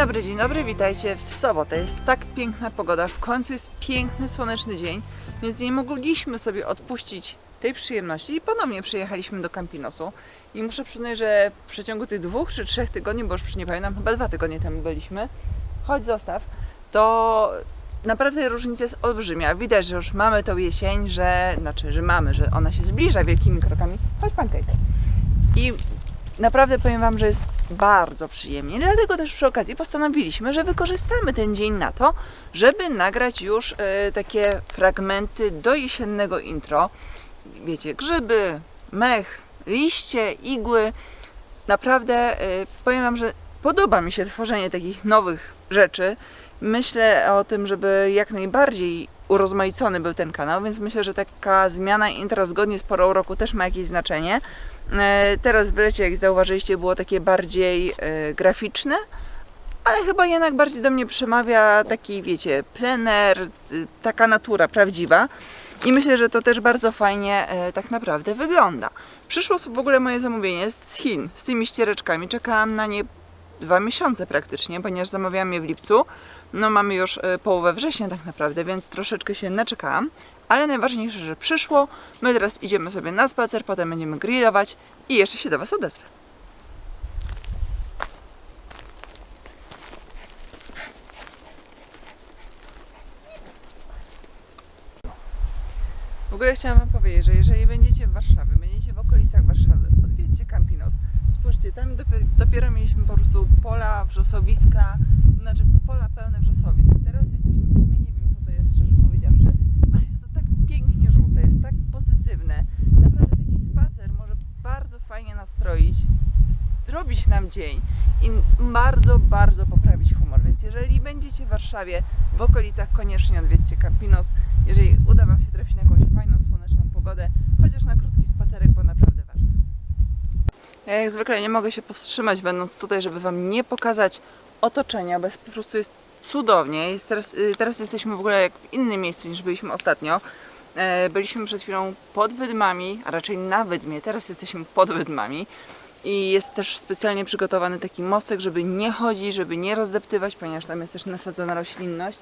dobry, dzień dobry, witajcie w sobotę. Jest tak piękna pogoda, w końcu jest piękny, słoneczny dzień, więc nie mogliśmy sobie odpuścić tej przyjemności i ponownie przyjechaliśmy do Campinosu. I muszę przyznać, że w przeciągu tych dwóch czy trzech tygodni, bo już nie pamiętam, chyba dwa tygodnie temu byliśmy, chodź zostaw, to naprawdę różnica jest olbrzymia. Widać, że już mamy tą jesień, że, znaczy, że mamy, że ona się zbliża wielkimi krokami. Chodź pancake. I naprawdę powiem Wam, że jest bardzo przyjemnie. Dlatego też przy okazji postanowiliśmy, że wykorzystamy ten dzień na to, żeby nagrać już e, takie fragmenty do jesiennego intro. Wiecie, grzyby, mech, liście, igły. Naprawdę e, powiem Wam, że podoba mi się tworzenie takich nowych rzeczy. Myślę o tym, żeby jak najbardziej urozmaicony był ten kanał, więc myślę, że taka zmiana intra zgodnie z porą roku też ma jakieś znaczenie. E, Teraz w lecie, jak zauważyliście, było takie bardziej e, graficzne, ale chyba jednak bardziej do mnie przemawia taki, wiecie, plener, y, taka natura prawdziwa. I myślę, że to też bardzo fajnie e, tak naprawdę wygląda. Przyszło w ogóle moje zamówienie z Chin, z tymi ściereczkami. Czekałam na nie dwa miesiące praktycznie, ponieważ zamawiałam je w lipcu. No mamy już e, połowę września tak naprawdę, więc troszeczkę się naczekałam. Ale najważniejsze, że przyszło. My teraz idziemy sobie na spacer, potem będziemy grillować i jeszcze się do Was odezwę. W ogóle chciałam Wam powiedzieć, że jeżeli będziecie w Warszawie, będziecie w okolicach Warszawy, odwiedźcie Campinos. Spójrzcie, tam dopiero, mieliśmy po prostu pola, wrzosowiska, znaczy pola pełne wrzosowisk. Teraz jesteśmy w sumie, nie wiem co to jest, szczerze powiedziawszy, ale jest to tak pięknie żółte, jest tak pozytywne. Naprawdę taki spacer może bardzo fajnie nastroić, zrobić nam dzień i bardzo, bardzo poprawić humor. Więc jeżeli będziecie w Warszawie, w okolicach, koniecznie odwiedźcie Campinos. Jeżeli uda Wam się trafić na jakąś fajną, słoneczną pogodę, chociaż na krótki spacerek, bo naprawdę warto. Ja jak zwykle nie mogę się powstrzymać, będąc tutaj, żeby Wam nie pokazać otoczenia, bo po prostu jest cudownie. Jest teraz, y, teraz jesteśmy w ogóle jak w innym miejscu niż byliśmy ostatnio. E, Byliśmy przed chwilą pod Wydmami, a raczej na Wydmie, teraz jesteśmy pod Wydmami. I jest też specjalnie przygotowany taki mostek, żeby nie chodzić, żeby nie rozdeptywać, ponieważ tam jest też nasadzona roślinność.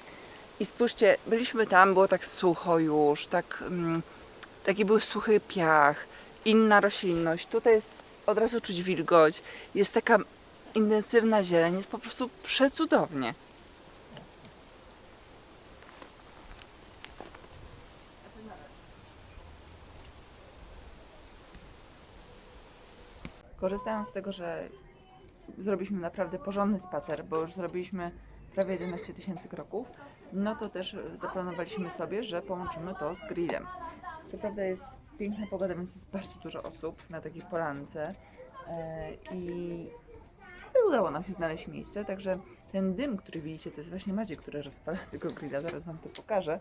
I spójrzcie, byliśmy tam, było tak sucho już, tak, mm, taki był suchy piach, inna roślinność. Tutaj jest od razu czuć wilgoć, jest taka intensywna zieleń, jest po prostu przecudownie. Korzystając z tego, że zrobiliśmy naprawdę porządny spacer, bo już zrobiliśmy prawie 11 tysięcy kroków, no to też zaplanowaliśmy sobie, że połączymy to z grillem. Co prawda jest piękna pogoda, więc jest bardzo dużo osób na takiej polance e, i udało nam się znaleźć miejsce, także ten dym, który widzicie, to jest właśnie Maciek, który rozpala tego grilla, zaraz Wam to pokażę.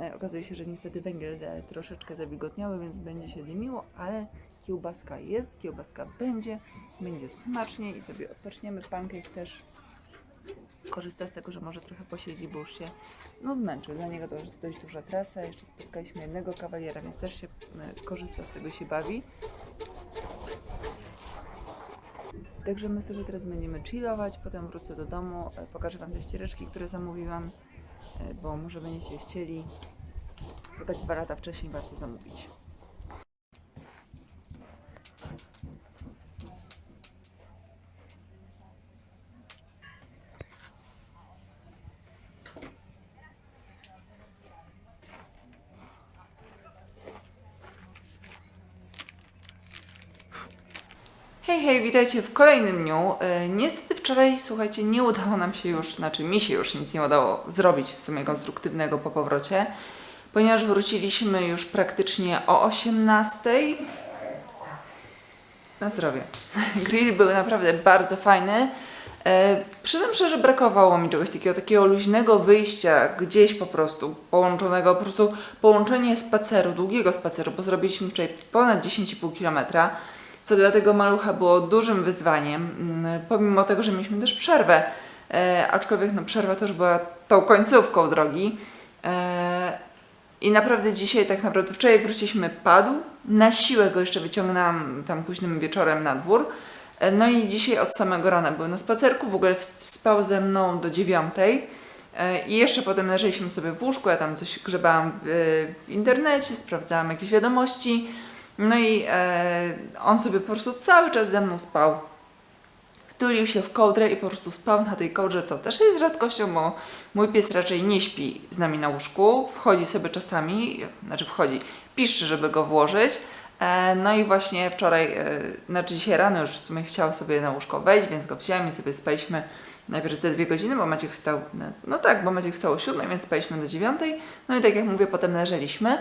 E, Okazuje się, że niestety węgiel troszeczkę zawilgotniały, więc będzie się dymiło, ale kiełbaska jest, kiełbaska będzie, będzie smacznie i sobie odpoczniemy. Pancake też korzysta z tego, że może trochę posiedzi, bo już się no, zmęczył. Dla niego to już dość duża trasa. Jeszcze spotkaliśmy jednego kawaliera, więc też się e, korzysta z tego się bawi. Także my sobie teraz będziemy chillować, potem wrócę do domu, e, pokażę Wam te ściereczki, które zamówiłam, bo może będziecie chcieli, to tak dwa lata wcześniej warto zamówić. Hej, hej, witajcie w kolejnym dniu. E, Niestety wczoraj, słuchajcie, nie udało nam się już, znaczy mi się już nic nie udało zrobić w sumie konstruktywnego po powrocie, ponieważ wróciliśmy już praktycznie o 18. Na zdrowie. Grill był naprawdę bardzo fajny. E, Przyznam szczerze, brakowało mi czegoś takiego, takiego luźnego wyjścia gdzieś po prostu, połączonego, po prostu połączenie spaceru, długiego spaceru, bo zrobiliśmy wczoraj ponad 10,5 km, co dla tego malucha było dużym wyzwaniem, mm, pomimo tego, że mieliśmy też przerwę, e, aczkolwiek no, przerwa też była tą końcówką drogi. E, I naprawdę dzisiaj, tak naprawdę wczoraj wróciliśmy, padł. Na siłę go jeszcze wyciągnęłam tam późnym wieczorem na dwór. E, No i dzisiaj od samego rana był na spacerku, w ogóle spał ze mną do dziewiątej. I jeszcze potem leżeliśmy sobie w łóżku, ja tam coś grzebałam w internecie, sprawdzałam jakieś wiadomości. No i e, on sobie po prostu cały czas ze mną spał. Wtulił się w kołdrę i po prostu spał na tej kołdrze, co też jest rzadkością, bo mój pies raczej nie śpi z nami na łóżku. Wchodzi sobie czasami, znaczy wchodzi, piszczy, żeby go włożyć. E, No i właśnie wczoraj, e, znaczy dzisiaj rano już w sumie chciał sobie na łóżko wejść, więc go wziąłem i sobie spaliśmy najpierw ze dwie godziny, bo Maciek wstał, no tak, bo Maciek wstał o siódmej, więc spaliśmy do dziewiątej. No i tak jak mówię, potem leżeliśmy.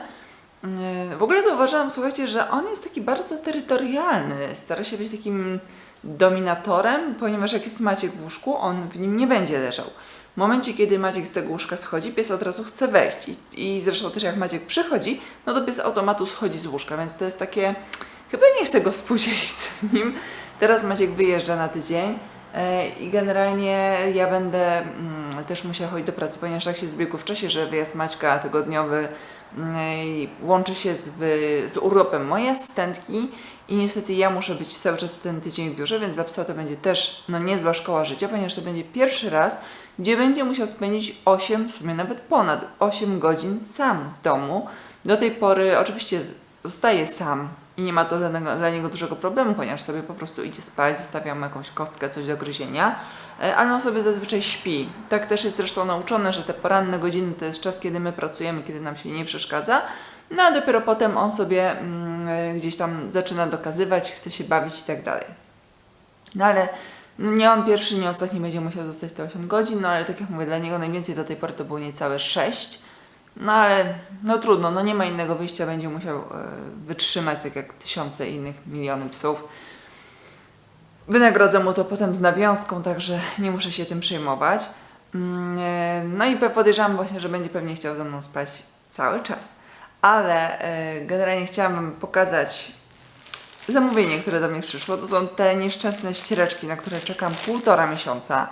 Yy, W ogóle zauważyłam, słuchajcie, że on jest taki bardzo terytorialny. Stara się być takim dominatorem, ponieważ jak jest Maciek w łóżku, on w nim nie będzie leżał. W momencie, kiedy Maciek z tego łóżka schodzi, pies od razu chce wejść. I, i zresztą też jak Maciek przychodzi, no to pies automatu schodzi z łóżka, więc to jest takie... Chyba nie chcę go współdzielić z nim. Teraz Maciek wyjeżdża na tydzień. E, I generalnie ja będę mm, też musiała chodzić do pracy, ponieważ tak się zbiegł w czasie, że wyjazd Maćka tygodniowy mm, łączy się z, z urlopem mojej asystentki i niestety ja muszę być cały czas ten tydzień w biurze, więc dla psa to będzie też no, niezła szkoła życia, ponieważ to będzie pierwszy raz, gdzie będzie musiał spędzić 8, w sumie nawet ponad 8 godzin sam w domu. Do tej pory oczywiście zostaje sam i nie ma to dla niego, dla niego dużego problemu, ponieważ sobie po prostu idzie spać, zostawiam jakąś kostkę, coś do gryzienia, e, ale on sobie zazwyczaj śpi. Tak też jest zresztą nauczone, że te poranne godziny to jest czas, kiedy my pracujemy, kiedy nam się nie przeszkadza, no a dopiero potem on sobie mm, e, gdzieś tam zaczyna dokazywać, chce się bawić i tak dalej. No ale no nie on pierwszy, nie ostatni będzie musiał zostać te 8 godzin, no ale tak jak mówię, dla niego najwięcej do tej pory to było niecałe 6. No ale no trudno, no nie ma innego wyjścia, będzie musiał e, wytrzymać tak jak tysiące innych, miliony psów. Wynagrodzę mu to potem z nawiązką, także nie muszę się tym przejmować. Mm, e, No i podejrzewam właśnie, że będzie pewnie chciał ze mną spać cały czas. Ale e, generalnie chciałam pokazać zamówienie, które do mnie przyszło. To są te nieszczęsne ściereczki, na które czekam półtora miesiąca,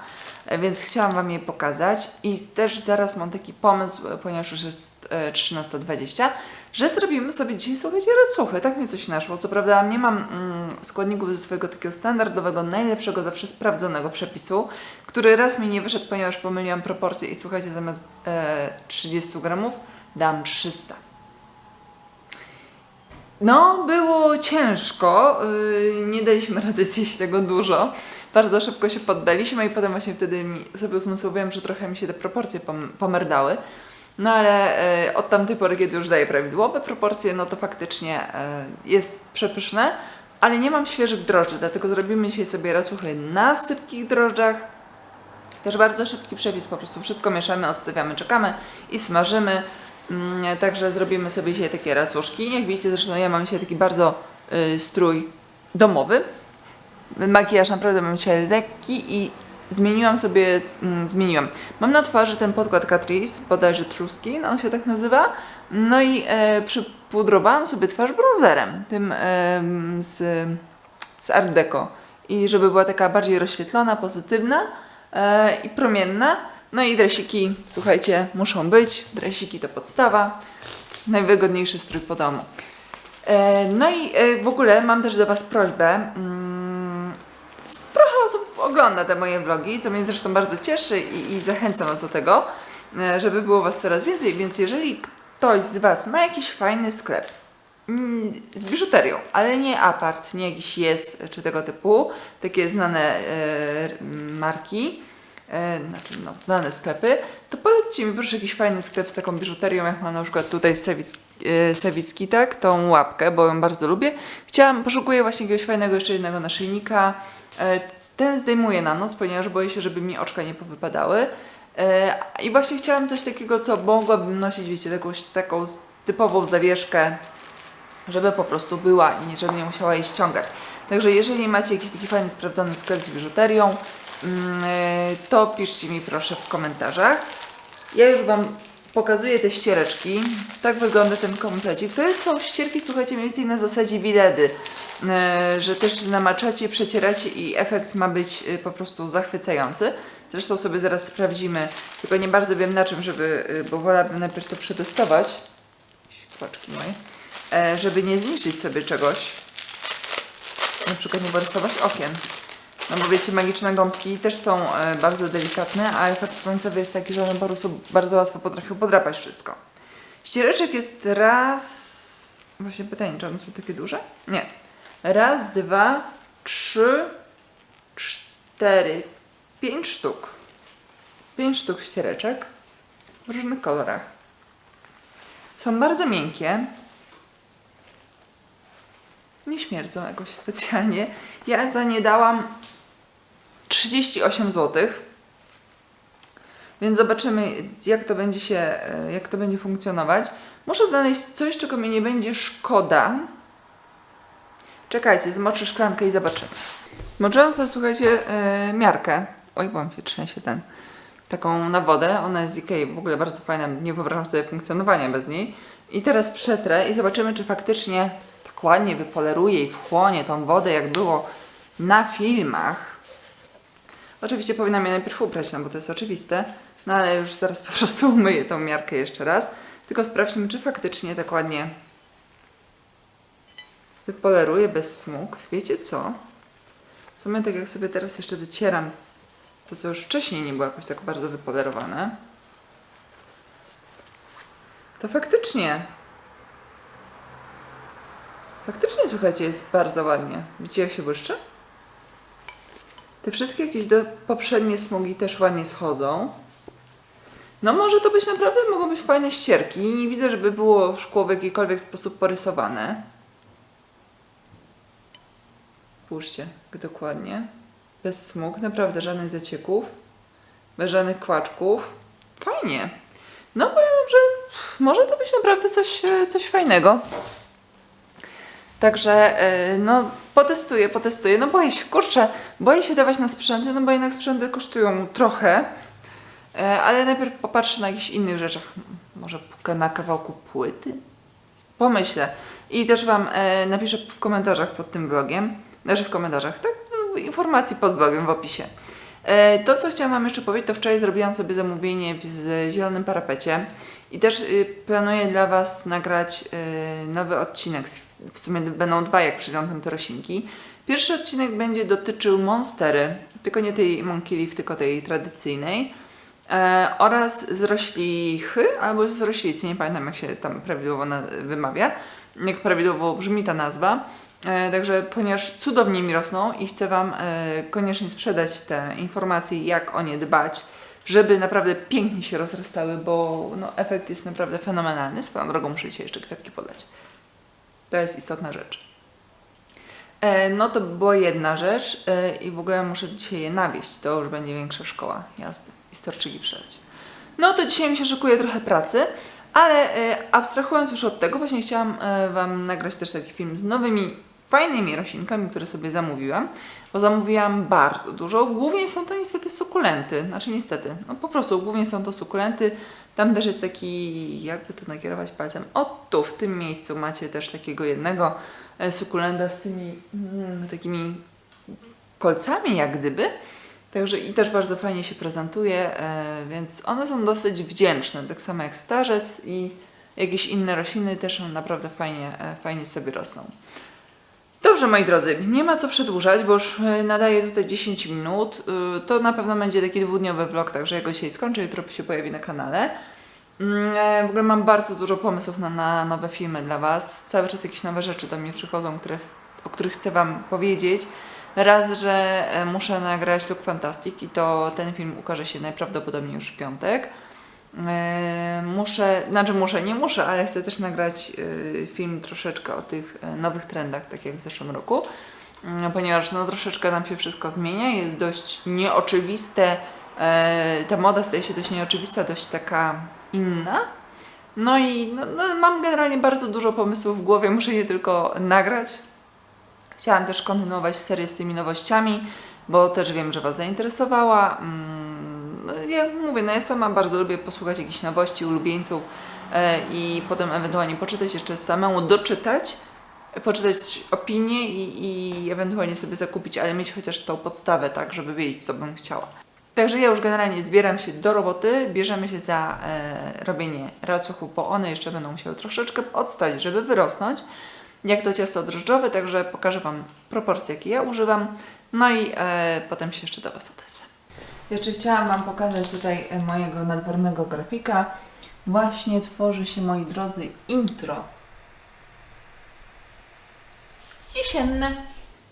więc chciałam Wam je pokazać. I też zaraz mam taki pomysł, e, ponieważ już jest e, 13.20, że zrobimy sobie dzisiaj, słuchajcie, racuchy. Tak mnie coś naszło. Co prawda nie mam mm, składników ze swojego takiego standardowego, najlepszego, zawsze sprawdzonego przepisu, który raz mi nie wyszedł, ponieważ pomyliłam proporcje i słuchajcie, zamiast e, 30 gramów dam 300. No, było ciężko. yy, Nie daliśmy rady zjeść tego dużo. Bardzo szybko się poddaliśmy i potem właśnie wtedy mi sobie uzmysłowiłam, że trochę mi się te proporcje pom- pomerdały. No ale e, od tamtej pory, kiedy już daję prawidłowe proporcje, no to faktycznie e, jest przepyszne, ale nie mam świeżych drożdży, dlatego zrobimy dzisiaj sobie racuchy na sypkich drożdżach. Też bardzo szybki przepis, po prostu wszystko mieszamy, odstawiamy, czekamy i smażymy. Mm, Także zrobimy sobie dzisiaj takie racuszki. Jak widzicie, zresztą ja mam dzisiaj taki bardzo y, strój domowy. Makijaż naprawdę mam dzisiaj lekki i zmieniłam sobie, mm, zmieniłam. Mam na twarzy ten podkład Catrice, bodajże True on się tak nazywa. No i e, przypudrowałam sobie twarz bronzerem, tym em, z, z Art Deco. I żeby była taka bardziej rozświetlona, pozytywna e, i promienna. No i dresiki, słuchajcie, muszą być. Dresiki to podstawa. Najwygodniejszy strój po domu. E, no i e, w ogóle mam też do Was prośbę. Ogląda te moje vlogi, co mnie zresztą bardzo cieszy i, i zachęcam Was do tego, e, żeby było Was coraz więcej. Więc jeżeli ktoś z Was ma jakiś fajny sklep mm, z biżuterią, ale nie apart, nie jakiś jest czy tego typu, takie znane e, marki, e, znaczy no, znane sklepy, to polećcie mi proszę jakiś fajny sklep z taką biżuterią, jak mam na przykład tutaj Sewicki tak, tą łapkę, bo ją bardzo lubię. Chciałam, poszukuję właśnie jakiegoś fajnego jeszcze jednego naszyjnika. E, ten zdejmuję na noc, ponieważ boję się, żeby mi oczka nie powypadały. E, I właśnie chciałam coś takiego, co mogłabym nosić, wiecie, taką s- typową zawieszkę, żeby po prostu była i żeby nie musiała jej ściągać. Także jeżeli macie jakiś taki fajny, sprawdzony sklep z biżuterią, mm, e, to piszcie mi proszę w komentarzach. Ja już Wam pokazuję te ściereczki. Tak wygląda ten komplecik. To są ścierki, słuchajcie, mniej więcej na zasadzie wiledy, e, że też namaczacie, przecieracie i efekt ma być e, po prostu zachwycający. Zresztą sobie zaraz sprawdzimy, tylko nie bardzo wiem na czym, żeby, e, bo wolałabym najpierw to przetestować. Kłaczki moje. Żeby nie zniszczyć sobie czegoś. Na przykład nie porysować okien. No bo wiecie, magiczne gąbki też są e, bardzo delikatne, a efekt końcowy jest taki, że one po prostu bardzo łatwo potrafią podrapać wszystko. Ściereczek jest raz... Właśnie pytanie, czy one są takie duże? Nie. Raz, dwa, trzy, cztery, pięć sztuk. Pięć sztuk ściereczek w różnych kolorach. Są bardzo miękkie. Nie śmierdzą jakoś specjalnie. Ja za nie dałam 38 zł. Więc zobaczymy, jak to będzie się, e, jak to będzie funkcjonować. Muszę znaleźć coś, czego mi nie będzie szkoda. Czekajcie, zmoczę szklankę i zobaczymy. Moczyłam sobie, słuchajcie, e, miarkę. Oj, bo mi się trzęsie ten. Taką na wodę. Ona jest z Ikei, w ogóle bardzo fajna. Nie wyobrażam sobie funkcjonowania bez niej. I teraz przetrę i zobaczymy, czy faktycznie tak ładnie wypoleruje i wchłonie tą wodę, jak było na filmach. Oczywiście powinnam je najpierw ubrać, no bo to jest oczywiste. No ale już zaraz po prostu umyję tą miarkę jeszcze raz. Tylko sprawdźmy, czy faktycznie tak ładnie wypoleruje bez smug. Wiecie co? W sumie tak jak sobie teraz jeszcze wycieram to, co już wcześniej nie było jakoś tak bardzo wypolerowane, to faktycznie faktycznie, słuchajcie, jest bardzo ładnie. Widzicie, jak się błyszczy? Te wszystkie jakieś do, poprzednie smugi też ładnie schodzą. No może to być naprawdę, mogą być fajne ścierki. Nie widzę, żeby było szkło w jakikolwiek sposób porysowane. Spójrzcie, jak dokładnie. Bez smug, naprawdę żadnych zacieków. Bez żadnych kłaczków. Fajnie. No powiem że może to być naprawdę coś, e, coś fajnego. Także e, no potestuję, potestuję. No boję się, kurczę, boję się dawać na sprzęty, no bo jednak sprzęty kosztują trochę. E, Ale najpierw popatrzę na jakichś innych rzeczach. Może na kawałku płyty? Pomyślę. I też Wam e, napiszę w komentarzach pod tym vlogiem. Znaczy w komentarzach, tak? Informacji pod vlogiem w opisie. To, co chciałam Wam jeszcze powiedzieć, to wczoraj zrobiłam sobie zamówienie w z zielonym parapecie i też y, planuję dla Was nagrać y, nowy odcinek. W sumie będą dwa, jak przyjdą te roślinki. Pierwszy odcinek będzie dotyczył monstery, tylko nie tej Monkey Leaf, tylko tej tradycyjnej. E, oraz z roślichy, albo z roślicy, nie pamiętam jak się tam prawidłowo wymawia, jak prawidłowo brzmi ta nazwa. E, także ponieważ cudownie mi rosną i chcę Wam e, koniecznie sprzedać te informacje, jak o nie dbać, żeby naprawdę pięknie się rozrastały, bo no, efekt jest naprawdę fenomenalny. Swoją drogą muszę dzisiaj jeszcze kwiatki podać. To jest istotna rzecz. E, No to była jedna rzecz e, i w ogóle muszę dzisiaj je nawieść. To już będzie większa szkoła jazdy i storczyki przeleć. No to dzisiaj mi się szykuje trochę pracy, ale e, abstrahując już od tego, właśnie chciałam Wam nagrać też taki film z nowymi, fajnymi roślinkami, które sobie zamówiłam, bo zamówiłam bardzo dużo. Głównie są to niestety sukulenty, znaczy niestety, no po prostu głównie są to sukulenty. Tam też jest taki, jakby tu nakierować palcem, o tu, w tym miejscu macie też takiego jednego e, sukulenta z tymi mm, takimi kolcami jak gdyby. Także i też bardzo fajnie się prezentuje, e, więc one są dosyć wdzięczne, tak samo jak starzec i jakieś inne rośliny też naprawdę fajnie, e, fajnie sobie rosną. Dobrze, moi drodzy, nie ma co przedłużać, bo już e, nadaję tutaj 10 minut. Y, To na pewno będzie taki dwudniowy vlog, także ja go dzisiaj skończę, jutro się pojawi na kanale. Mm, e, W ogóle mam bardzo dużo pomysłów na, na nowe filmy dla Was. Cały czas jakieś nowe rzeczy do mnie przychodzą, które, o których chcę Wam powiedzieć. Raz, że e, muszę nagrać Look Fantastic i to ten film ukaże się najprawdopodobniej już w piątek. E, Muszę, znaczy muszę, nie muszę, ale chcę też nagrać e, film troszeczkę o tych e, nowych trendach, tak jak w zeszłym roku, Mm, ponieważ no troszeczkę nam się wszystko zmienia, jest dość nieoczywiste, ta moda staje się dość nieoczywista, dość taka inna. No i no, no, mam generalnie bardzo dużo pomysłów w głowie, muszę je tylko nagrać. Chciałam też kontynuować serię z tymi nowościami, bo też wiem, że Was zainteresowała. Ja mówię, no ja sama bardzo lubię posłuchać jakichś nowości, ulubieńców e, i potem ewentualnie poczytać jeszcze samemu, doczytać, poczytać opinie i, i ewentualnie sobie zakupić, ale mieć chociaż tą podstawę, tak, żeby wiedzieć, co bym chciała. Także ja już generalnie zbieram się do roboty, bierzemy się za e, robienie racuchów, bo one jeszcze będą musiały troszeczkę odstać, żeby wyrosnąć jak to ciasto drożdżowe, także pokażę Wam proporcje, jakie ja używam. No i e, potem się jeszcze do Was odezwę. Jeszcze chciałam Wam pokazać tutaj e, mojego nadwornego grafika. Właśnie tworzy się, moi drodzy, intro jesienne.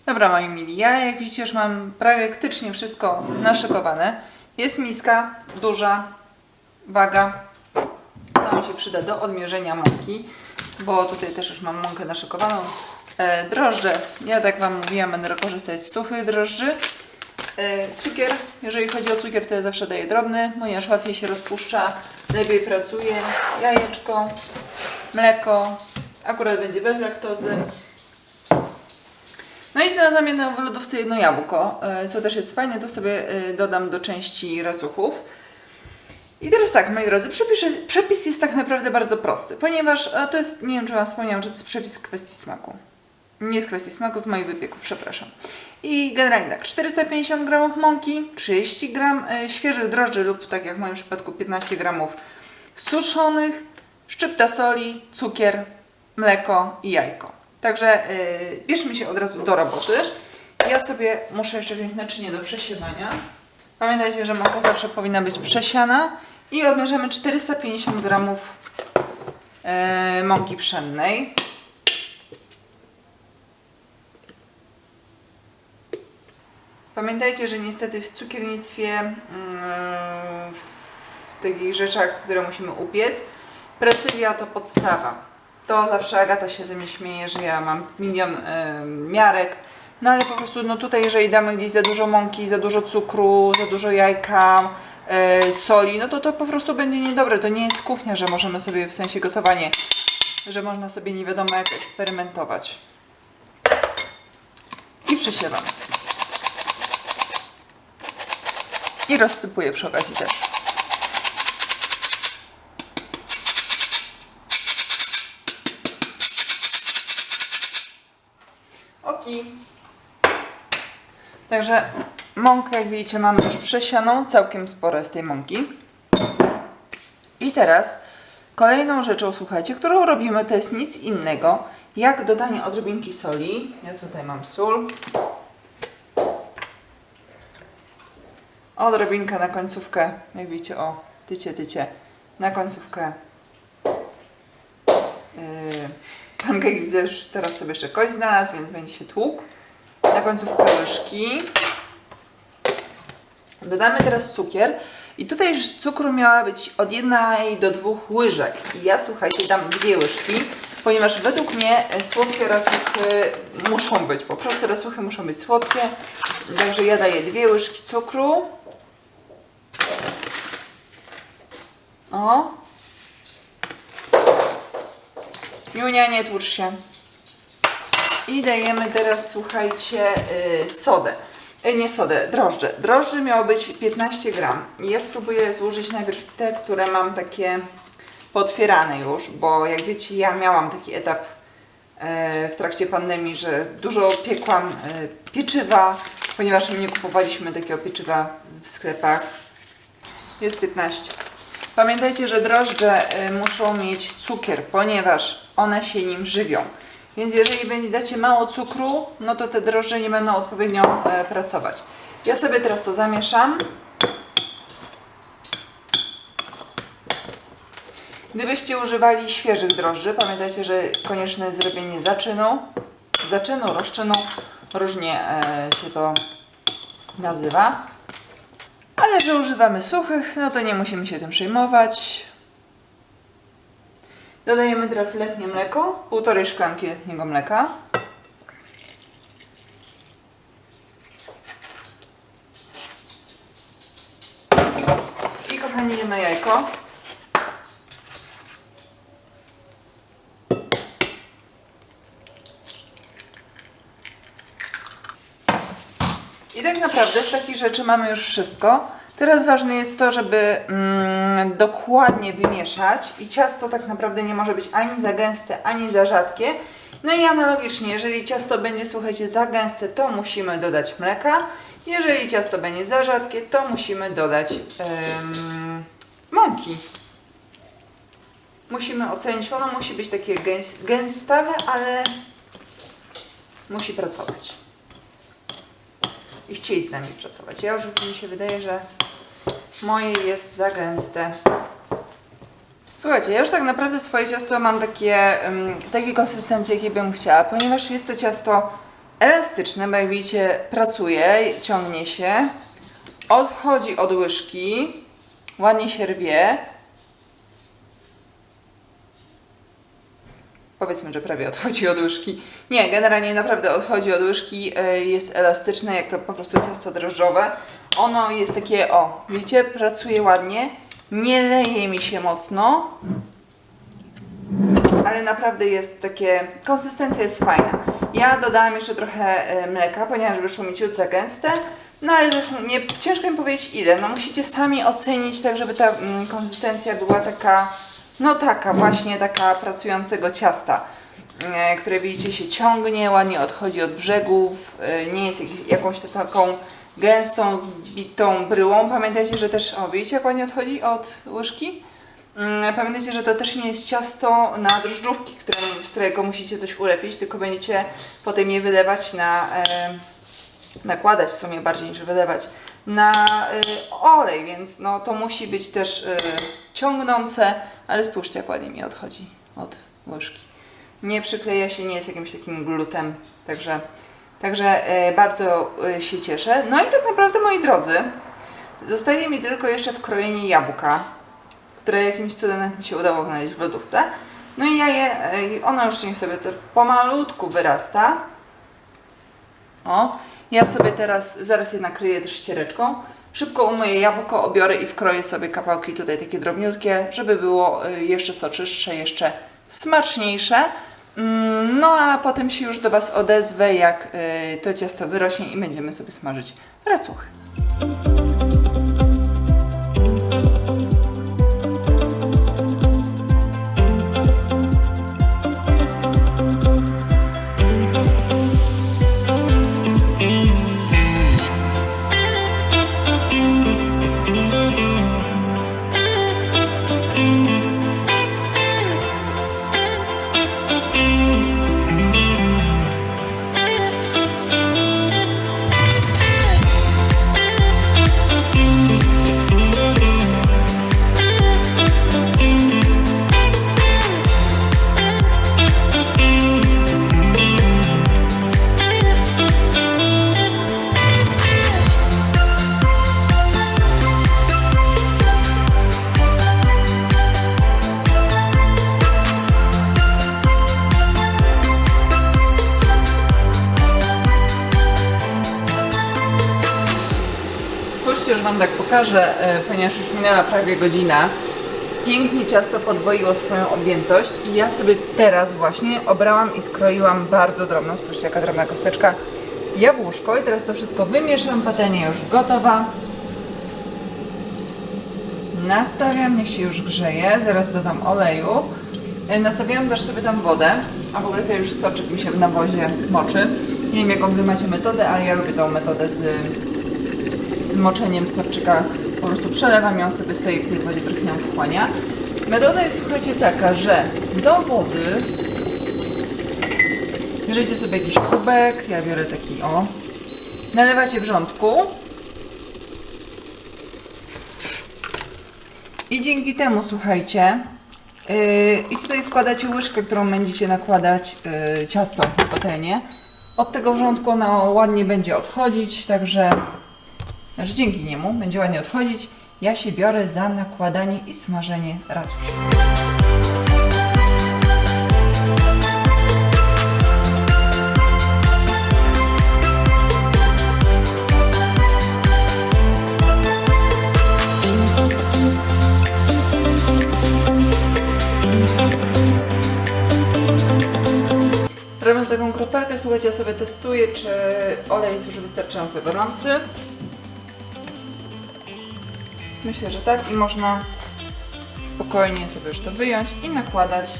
Dobra, moi mili, ja jak widzicie już mam praktycznie wszystko naszykowane. Jest miska duża, waga. To mi się przyda do odmierzenia mąki, bo tutaj też już mam mąkę naszykowaną. E, drożdże, ja tak Wam mówiłam, będę korzystać z suchych drożdży. E, cukier, jeżeli chodzi o cukier, to ja zawsze daję drobny, ponieważ łatwiej się rozpuszcza, lepiej pracuje. Jajeczko, mleko, akurat będzie bez laktozy. No i znalazłam jedno w lodówce jedno jabłko, e, co też jest fajne, to sobie e, dodam do części racuchów. I teraz tak, moi drodzy, przepis, przepis jest tak naprawdę bardzo prosty, ponieważ to jest, nie wiem czy Wam wspomniałam, że to jest przepis kwestii smaku. Nie z kwestii smaku, z moich wypieków, przepraszam. I generalnie tak, 450 g mąki, 30 g e, świeżych drożdży lub tak jak w moim przypadku 15 g suszonych, szczypta soli, cukier, mleko i jajko. Także yy, bierzmy się od razu do roboty. Ja sobie muszę jeszcze wziąć naczynie do przesiewania. Pamiętajcie, że mąka zawsze powinna być przesiana i odmierzamy 450 g yy, mąki pszennej. Pamiętajcie, że niestety w cukiernictwie, yy, w takich rzeczach, które musimy upiec, precyzja to podstawa. To zawsze Agata się ze mnie śmieje, że ja mam milion miarek. No ale po prostu no tutaj jeżeli damy gdzieś za dużo mąki, za dużo cukru, za dużo jajka, yy, soli, no to to po prostu będzie niedobre. To nie jest kuchnia, że możemy sobie w sensie gotowanie, że można sobie nie wiadomo jak eksperymentować. I przesiewam. I rozsypuję przy okazji też. Oki. Także mąkę, jak widzicie, mamy już przesianą, całkiem sporo jest tej mąki. I teraz kolejną rzeczą, słuchajcie, którą robimy, to jest nic innego, jak dodanie odrobinki soli. Ja tutaj mam sól. Odrobinka na końcówkę, jak widzicie, o, tycie, tycie, na końcówkę. Yy, widzę, już teraz sobie jeszcze kość znalazł, więc będzie się tłukł. Na końcówkę łyżki. Dodamy teraz cukier. I tutaj już cukru miała być od jednej do dwóch łyżek. I ja, słuchajcie, dam dwie łyżki, ponieważ według mnie słodkie rasuchy muszą być. Po prostu rasuchy muszą być słodkie. Także ja daję dwie łyżki cukru. O. Junia, nie tłucz się. I dajemy teraz, słuchajcie, yy, sodę. Yy, nie sodę, drożdże. Drożdży miało być 15 gram. Ja spróbuję złożyć najpierw te, które mam takie potwierane już, bo jak wiecie, ja miałam taki etap yy, w trakcie pandemii, że dużo piekłam yy, pieczywa, ponieważ nie kupowaliśmy takiego pieczywa w sklepach. Jest 15. Pamiętajcie, że drożdże y, muszą mieć cukier, ponieważ one się nim żywią. Więc jeżeli będzie dacie mało cukru, no to te drożdże nie będą odpowiednio e, pracować. Ja sobie teraz to zamieszam. Gdybyście używali świeżych drożdży, pamiętajcie, że konieczne jest zrobienie zaczynu, zaczynu, rozczynu, różnie e, się to nazywa. Ale że używamy suchych, no to nie musimy się tym przejmować. Dodajemy teraz letnie mleko, półtorej szklanki letniego mleka. I kochani, jedno jajko. I naprawdę z takich rzeczy mamy już wszystko. Teraz ważne jest to, żeby mm, dokładnie wymieszać i ciasto tak naprawdę nie może być ani za gęste, ani za rzadkie. No i analogicznie, jeżeli ciasto będzie, słuchajcie, za gęste, to musimy dodać mleka. Jeżeli ciasto będzie za rzadkie, to musimy dodać mąki. Musimy ocenić, ono musi być takie gęs- gęstawe, ale musi pracować. I chcieli z nami pracować. Ja już mi się wydaje, że moje jest za gęste. Słuchajcie, ja już tak naprawdę swoje ciasto mam takie, um, takie konsystencje, jakie bym chciała, ponieważ jest to ciasto elastyczne, bo jak widzicie, pracuje, ciągnie się, odchodzi od łyżki, ładnie się rwie. Powiedzmy, że prawie odchodzi od łyżki. Nie, generalnie naprawdę odchodzi od łyżki, y, jest elastyczne, jak to po prostu ciasto drożdżowe. Ono jest takie, o, widzicie, pracuje ładnie, nie leje mi się mocno, ale naprawdę jest takie, konsystencja jest fajna. Ja dodałam jeszcze trochę e, mleka, ponieważ wyszło mi ciut za gęste, no ale już nie, ciężko mi powiedzieć ile, no musicie sami ocenić tak, żeby ta mm, konsystencja była taka, no taka właśnie, taka pracującego ciasta, e, które widzicie się ciągnie, ładnie odchodzi od brzegów, e, nie jest jakąś taką gęstą, zbitą bryłą. Pamiętajcie, że też, o widzicie jak ładnie odchodzi od łyżki? Mm, Pamiętajcie, że to też nie jest ciasto na drożdżówki, które, z którego musicie coś ulepić, tylko będziecie potem je wylewać na, e, nakładać w sumie bardziej niż wylewać, na e, olej, więc no, to musi być też e, ciągnące, ale spójrzcie jak ładnie mi odchodzi od łyżki. Nie przykleja się, nie jest jakimś takim glutem, także, także e, bardzo się cieszę. No i tak naprawdę moi drodzy, zostaje mi tylko jeszcze wkrojenie jabłka które jakimś cudem mi się udało znaleźć w lodówce. No i ja je, y, ono już niech sobie pomalutku wyrasta. O, ja sobie teraz, zaraz je nakryję też ściereczką. Szybko umyję jabłko, obiorę i wkroję sobie kawałki tutaj takie drobniutkie, żeby było y, jeszcze soczystsze, jeszcze smaczniejsze. Mm, No a potem się już do Was odezwę, jak y, to ciasto wyrośnie i będziemy sobie smażyć racuchy. Pokażę, e, ponieważ już minęła prawie godzina. Pięknie ciasto podwoiło swoją objętość i ja sobie teraz właśnie obrałam i skroiłam bardzo drobno, spójrzcie jaka drobna kosteczka, jabłuszko i teraz to wszystko wymieszam, patelnia już gotowa. Nastawiam, niech się już grzeje, zaraz dodam oleju. E, Nastawiałam też sobie tam wodę, a w ogóle to już stoczek mi się w nawozie moczy. Nie wiem jaką Wy macie metodę, ale ja lubię tą metodę z z moczeniem storczyka po prostu przelewam ją sobie stoi w tej wodzie, trochę ją wchłania. Metoda jest słuchajcie taka, że do wody bierzecie sobie jakiś kubek, ja biorę taki o, nalewacie wrzątku i dzięki temu słuchajcie yy, i tutaj wkładacie łyżkę, którą będziecie nakładać yy, ciasto na patelnię. Od tego wrzątku ono ładnie będzie odchodzić, także Znaczy dzięki niemu będzie ładnie odchodzić. Ja się biorę za nakładanie i smażenie racuszki. Robiąc taką kropelkę, słuchajcie, ja sobie testuję, czy olej jest już wystarczająco gorący. Myślę, że tak i można spokojnie sobie już to wyjąć i nakładać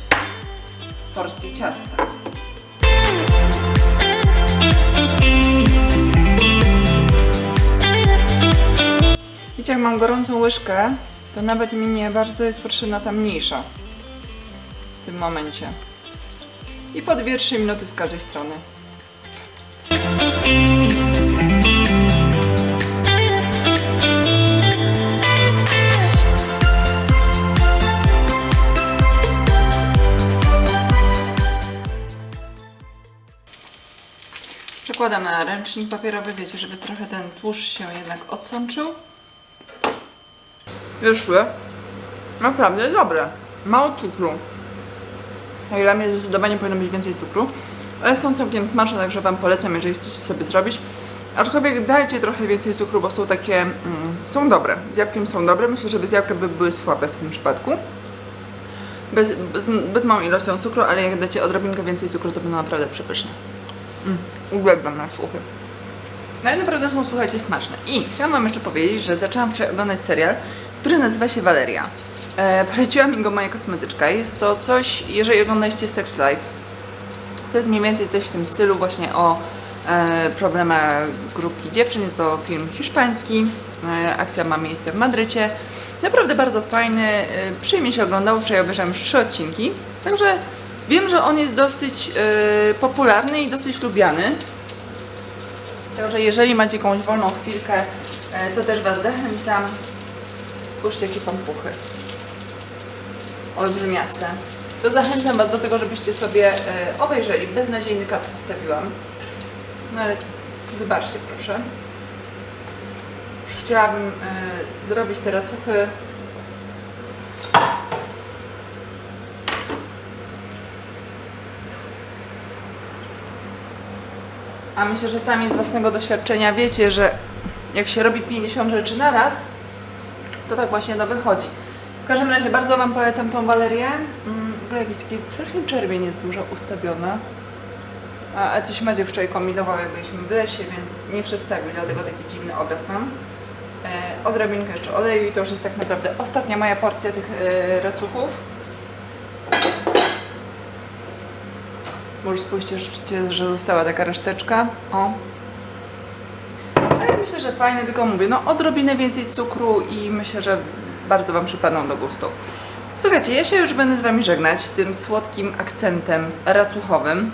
porcję ciasta. Wiecie, jak mam gorącą łyżkę, to nawet mi nie bardzo jest potrzebna ta mniejsza w tym momencie. I po 2-3 minuty z każdej strony. Przekładam na ręcznik papierowy, wiecie, żeby trochę ten tłuszcz się jednak odsączył. Wyszły. Naprawdę dobre. Mało cukru. No Dla mnie zdecydowanie powinno być więcej cukru. Ale są całkiem smaczne, także Wam polecam, jeżeli chcecie sobie zrobić. Aczkolwiek dajcie trochę więcej cukru, bo są takie, mm, są dobre. Z jabłkiem są dobre. Myślę, że bez jabłka by były słabe w tym przypadku. Bez, zbyt małą ilością cukru, ale jak dacie odrobinkę więcej cukru, to będą naprawdę przepyszne. Mm, uwielbiam na słuchy. No i naprawdę są, słuchajcie, smaczne. I chciałam Wam jeszcze powiedzieć, że zaczęłam oglądać serial, który nazywa się Valeria. E, poleciła mi go moja kosmetyczka. Jest to coś, jeżeli oglądaliście Sex Life, to jest mniej więcej coś w tym stylu właśnie o e, problemach grupki dziewczyn. Jest to film hiszpański. E, akcja ma miejsce w Madrycie. Naprawdę bardzo fajny. E, przyjemnie się oglądało. Wczoraj obejrzałam trzy odcinki. Także wiem, że on jest dosyć e, popularny i dosyć lubiany. Także jeżeli macie jakąś wolną chwilkę, e, to też Was zachęcam. Spójrzcie, jakie pampuchy. Olbrzymiaste. To zachęcam Was do tego, żebyście sobie e, obejrzeli. Beznadziejny kat wstawiłam. No ale wybaczcie proszę. Już chciałabym zrobić te racuchy. A myślę, że sami z własnego doświadczenia wiecie, że jak się robi 50 rzeczy na raz, to tak właśnie to wychodzi. W każdym razie bardzo Wam polecam tą Walerię. Mm, w jakiś taki strasznie czerwień jest dużo ustawiona. A, coś wczoraj kombinował, jak byliśmy w lesie, więc nie przedstawił, dlatego taki dziwny obraz mam. E, odrobinkę jeszcze oleju i to już jest tak naprawdę ostatnia moja porcja tych e, racuchów. Może spójrzcie, że została taka reszteczka. O. Ale myślę, że fajne, tylko mówię, no odrobinę więcej cukru i myślę, że bardzo Wam przypadną do gustu. Słuchajcie, ja się już będę z Wami żegnać tym słodkim akcentem racuchowym.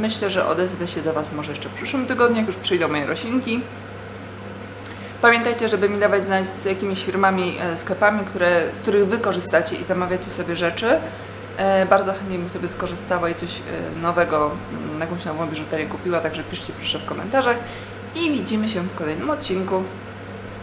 Myślę, że odezwę się do Was może jeszcze w przyszłym tygodniu, jak już przyjdą moje roślinki. Pamiętajcie, żeby mi dawać znać z jakimiś firmami, e, sklepami, które, z których Wy korzystacie i zamawiacie sobie rzeczy. E, Bardzo chętnie bym sobie skorzystała i coś e, nowego, jakąś nową biżuterię kupiła, także piszcie proszę w komentarzach. I widzimy się w kolejnym odcinku.